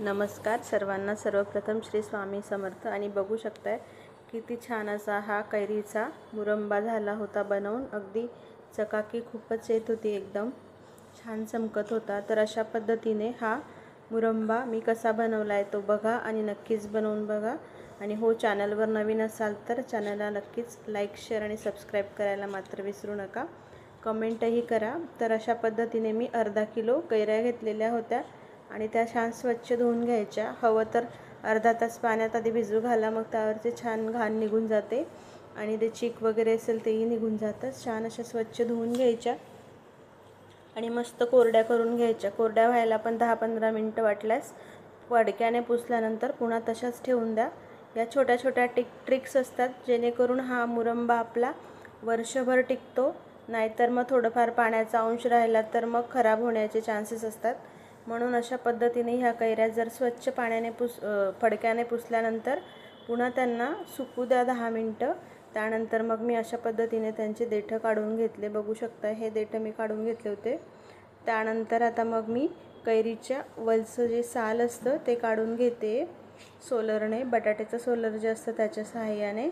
नमस्कार सर्वांना. सर्वप्रथम श्री स्वामी समर्थ. आणि बघू शकताय किती छान असा हा कैरीचा मुरंबा झाला होता बनवून. अगदी चकाकी खूपच येत होती एकदम. छान चमकत होता. तर अशा पद्धतीने हा मुरंबा मी कसा बनवला आहे तो बघा आणि नक्कीच बनवून बघा. आणि हो चॅनलवर नवीन असाल तर चॅनलला नक्कीच लाईक शेअर आणि सबस्क्राईब करायला मात्र विसरू नका. कमेंटही करा. तर अशा पद्धतीने मी अर्धा किलो कैऱ्या घेतलेल्या होत्या. आणि त्या छान स्वच्छ धुवून घ्यायच्या. हवं तर अर्धा तास पाण्यात आधी भिजू घाला मग त्यावरचे छान घाण निघून जाते. आणि ते चीक वगैरे असेल तेही निघून जातं छान अशा स्वच्छ धुवून घ्यायच्या. आणि मस्त कोरड्या करून घ्यायच्या. कोरड्या व्हायला पण दहा पंधरा मिनटं वाटल्यास वडक्याने पुसल्यानंतर पुन्हा तशाच ठेवून द्या. या छोट्या छोट्या टिक ट्रिक्स असतात जेणेकरून हा मुरंबा आपला वर्षभर टिकतो. नाहीतर मग थोडंफार पाण्याचा अंश राहिला तर मग खराब होण्याचे चान्सेस असतात. म्हणून अशा पद्धतीने ह्या कैऱ्या जर स्वच्छ पाण्याने पुस फडक्याने पुसल्यानंतर पुन्हा त्यांना सुकू द्या दहा मिनटं. त्यानंतर मग मी अशा पद्धतीने त्यांचे देठं काढून घेतले. बघू शकता हे देठं मी काढून घेतले होते. त्यानंतर आता मग मी कैरीच्या वलचं जे साल असतं ते काढून घेते. सोलरने बटाट्याचं सोलर जे असतं त्याच्या सहाय्याने.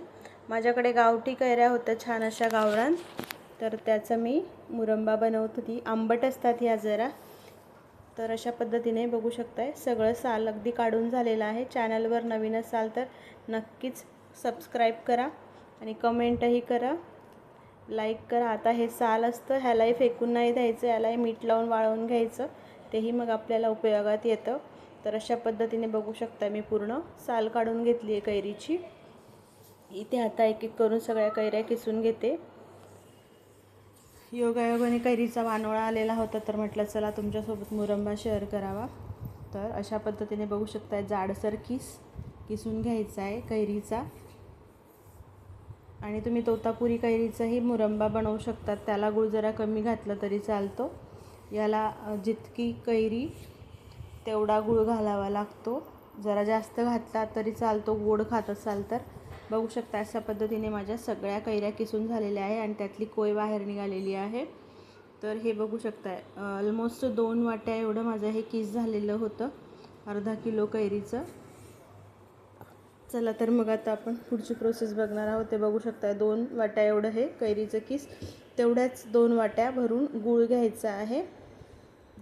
माझ्याकडे गावठी कैऱ्या होत्या छान अशा गावरान. तर त्याचा मी मुरंबा बनवत होती. आंबट असतात ह्या जरा. तर अशा पद्धतीने बघू शकताय. सगळं साल अगदी काढून झालेलं आहे. चॅनलवर नवीन असाल तर नक्कीच सबस्क्राईब करा आणि कमेंटही करा. लाईक करा. आता हे साल असतं. ह्यालाही फेकून नाही द्यायचं. यालाही मीठ लावून वाळवून घ्यायचं. तेही मग आपल्याला उपयोगात येतं. तर अशा पद्धतीने बघू शकता मी पूर्ण. साल काढून घेतली आहे कैरीची. इथे आता एक एक करून सगळ्या कैऱ्या किसून घेते. योगायोगाने कैरीचा वानोळा आलेला होता तर म्हटलं चला तुमच्यासोबत मुरंबा शेअर करावा. तर अशा पद्धतीने बघू शकताय जाडसर किस किसून घ्यायचा आहे कैरीचा. आणि तुम्ही तोतापुरी कैरीचाही मुरंबा बनवू शकतात त्याला गुळ जरा कमी घातलं तरी चालतो. याला जितकी कैरी तेवढा गुळ घालावा लागतो. जरा जास्त घातला तरी चालतो गोड खात असाल तर. बघू शकता अशा पद्धतीने माझ्या सगळ्या कैऱ्या किसून झालेल्या आहे आणि त्यातली कोय बाहेर निघालेली आहे. तर हे बघू शकताय ऑलमोस्ट दोन वाट्या एवढं माझं हे किस झालेलं होतं अर्धा किलो कैरीचं. चला तर मग आता आपण पुढची प्रोसेस बघणार आहोत. ते बघू शकताय दोन वाट्या एवढं हे कैरीचं किस. तेवढ्याच दोन वाट्या भरून गूळ घ्यायचा आहे.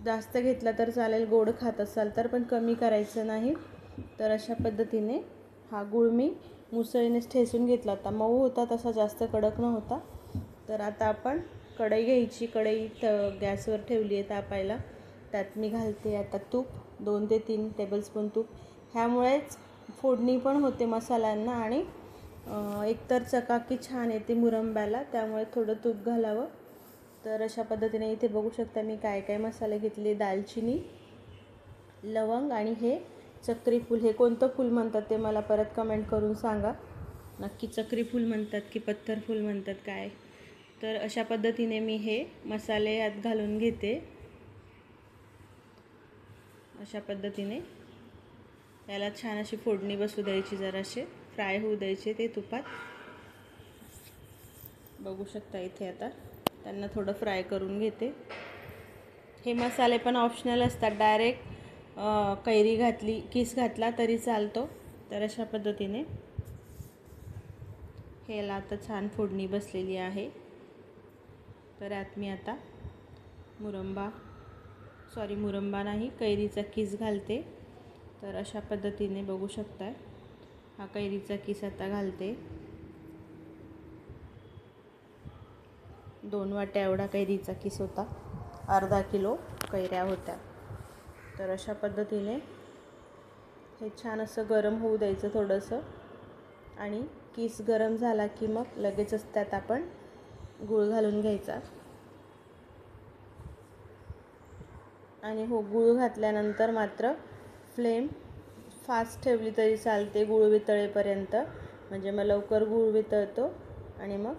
जास्त घेतला तर चालेल गोड खात असाल तर पण कमी करायचं नाही. तर अशा पद्धतीने हा गूळ मी मुसळीनेच ठेसून घेतला होता. मऊ होता तसा जास्त कडक नव्हता. तर आता आपण कढई घ्यायची. कढई त गॅसवर ठेवली आहे तापायला. त्यात मी घालते आता तूप. दोन ते तीन टेबलस्पून तूप. ह्यामुळेच फोडणी पण होते मसाल्यांना आणि एकतर चकाकी छान येते मुरंब्याला. त्यामुळे थोडं तूप घालावं. तर अशा पद्धतीने इथे बघू शकता मी काय काय मसाले घेतले. दालचिनी लवंग आणि हे चक्री फूल हे कोणतं फूल म्हणतात ते मला परत कमेंट करून सांगा. नक्की चक्री फूल म्हणतात की पत्थर फूल म्हणतात काय? तर अशा पद्धतीने मी हे मसाले यात घालून घेते. अशा पद्धतीने. याला छान अशी फोडणी बसू द्यायची जराशे. फ्राय होऊ द्यायचे ते तुपात. बघू शकता इथे आता. त्यांना थोडं फ्राय करून घेते. हे मसाले पण ऑप्शनल असतात. डायरेक्ट कैरी घातली किस घातला तरी चालतो. तर अशा पद्धतीने ह्याला आता छान फोडणी बसलेली आहे. तर यात मी आता मुरंबा सॉरी मुरंबा नाही कैरीचा किस घालते. तर अशा पद्धतीने बघू शकताय. हा कैरीचा किस आता घालते. दोन वाट्या एवढा कैरीचा किस होता. अर्धा किलो कैऱ्या होत्या. तर अशा पद्धतीने हे छान असं गरम होऊ द्यायचं थोडंसं. आणि किस गरम झाला की मग लगेचच त्यात आपण गूळ घालून घ्यायचा. आणि हो गूळ घातल्यानंतर मात्र फ्लेम फास्ट ठेवली तरी चालते गूळ वितळेपर्यंत. म्हणजे मग लवकर गूळ वितळतो आणि मग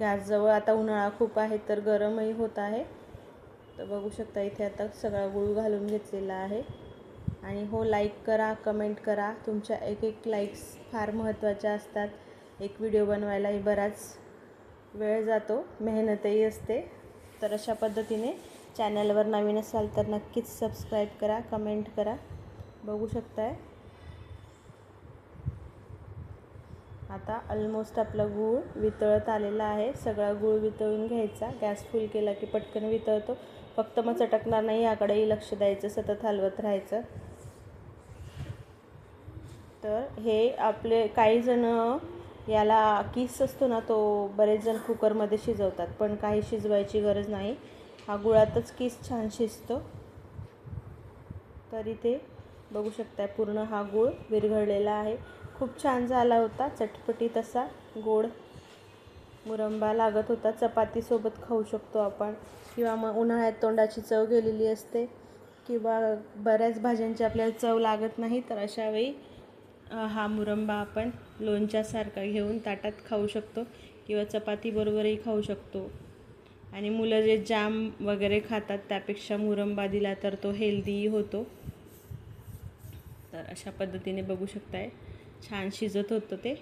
गॅसजवळ आता उन्हाळा खूप आहे तर गरमही होत आहे. तर बघू शकता इथे आता सगळा गूळ घालून घेतलेला आहे. आणि हो लाईक करा कमेंट करा. तुमच्या एक एक लाईक्स फार महत्त्वाच्या असतात. एक व्हिडिओ बनवायलाही बराच वेळ जातो मेहनतही असते. तर अशा पद्धतीने चॅनलवर नवीन असाल तर नक्कीच सबस्क्राईब करा कमेंट करा. बघू शकताय. आता ऑलमोस्ट आपला गूळ वितळत आलेला आहे. सगळा गूळ वितळून घ्यायचा. गॅस फुल केला की पटकन वितळतो. फक्त मग चटकणार नाही याकडेही लक्ष द्यायचं सतत हलवत राहायचं. तर हे आपले काही जण याला किस असतो ना तो बरेच जण कुकरमध्ये शिजवतात पण काही शिजवायची गरज नाही. हा गुळातच किस छान शिजतो. तर इथे बघू शकता पूर्ण हा गूळ विरघळलेला आहे. खूप छान झाला होता चटपटी तसा गोड. मुरंबा लागत होता. चपातीसोबत खाऊ शकतो आपण. किंवा मग उन्हाळ्यात तोंडाची चव गेलेली असते. किंवा बऱ्याच भाज्यांची आपल्याला चव लागत नाही तर अशा वेळी हा मुरंबा आपण लोणच्यासारखा घेऊन ताटात खाऊ शकतो. किंवा चपातीबरोबरही खाऊ शकतो. आणि मुलं जे जाम वगैरे खातात त्यापेक्षा मुरंबा दिला तर तो हेल्दीही होतो. तर अशा पद्धतीने बघू शकताय. छान शिजत होतं ते.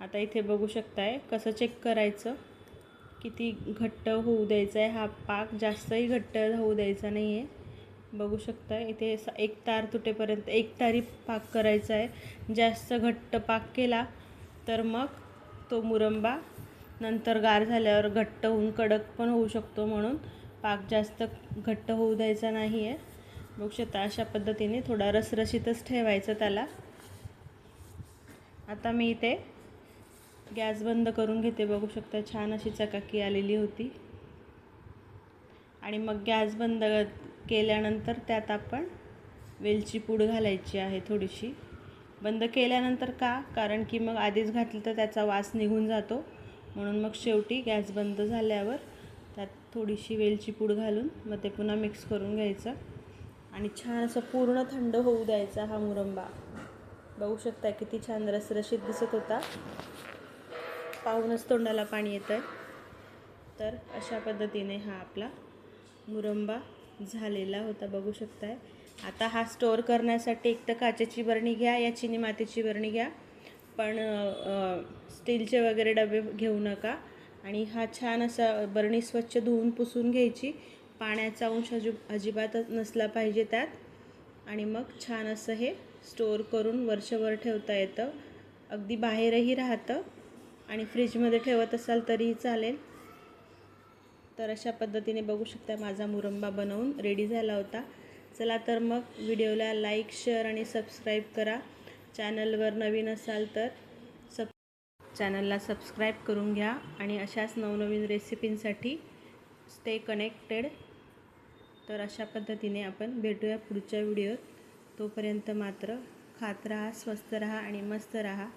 आता इथे बघू शकताय कसं चेक करायचं. किती घट्ट होऊ द्यायचा आहे हा पाक. जास्तही घट्ट होऊ द्यायचा नाही आहे बघू शकता इथे एक तार तुटेपर्यंत एक तारी पाक करायचा आहे जास्त घट्ट पाक केला तर मग तो मुरंबा नंतर गार झाल्यावर घट्ट होऊन कडक पण होऊ शकतो म्हणून पाक जास्त घट्ट होऊ द्यायचा नाही आहे बघू शकता अशा पद्धतीने थोडा रसरशीतच ठेवायचं त्याला. आता मी इथे गॅस बंद करून घेते बघू शकता. छान अशी चकाकी आलेली होती. आणि मग गॅस बंद केल्यानंतर त्यात आपण वेलची पूड घालायची आहे थोडीशी. बंद केल्यानंतर का? कारण की मग आधीच घातलं तर त्याचा वास निघून जातो. म्हणून मग शेवटी गॅस बंद झाल्यावर त्यात थोडीशी वेलची पूड घालून मग ते पुन्हा मिक्स करून घ्यायचं. आणि छान असं पूर्ण थंड होऊ द्यायचा हा मुरंबा. बघू शकता किती छान रसरशीत दिसत होता. पाहूनच तोंडाला पाणी येतं आहे तर अशा पद्धतीने हा आपला मुरंबा झालेला होता बघू शकताय. आता हा स्टोअर करण्यासाठी एक तर काचेची बरणी घ्या या चिनी मातीची बरणी घ्या. पण स्टीलचे वगैरे डबे घेऊ नका. आणि हा छान असा बरणी स्वच्छ धुवून पुसून घ्यायची. पाण्याचा अंश अजि अजिबातच नसला पाहिजे त्यात. आणि मग छान असं हे स्टोअर करून वर्षभर ठेवता येतं. अगदी बाहेरही राहतं. आणि फ्रीजमध्ये ठेवत असाल तरीही चालेल. तर अशा पद्धतीने बघू शकता माझा मुरंबा बनवून रेडी झाला होता. चला तर मग व्हिडिओला लाईक शेअर आणि सबस्क्राईब करा. चॅनलवर नवीन असाल तर सब चॅनलला सबस्क्राईब करून घ्या आणि अशाच नवनवीन रेसिपींसाठी स्टे कनेक्टेड तर अशा पद्धतीने आपण भेटूया पुढच्या व्हिडिओत. तोपर्यंत मात्र खात राहा स्वस्त राहा आणि मस्त राहा.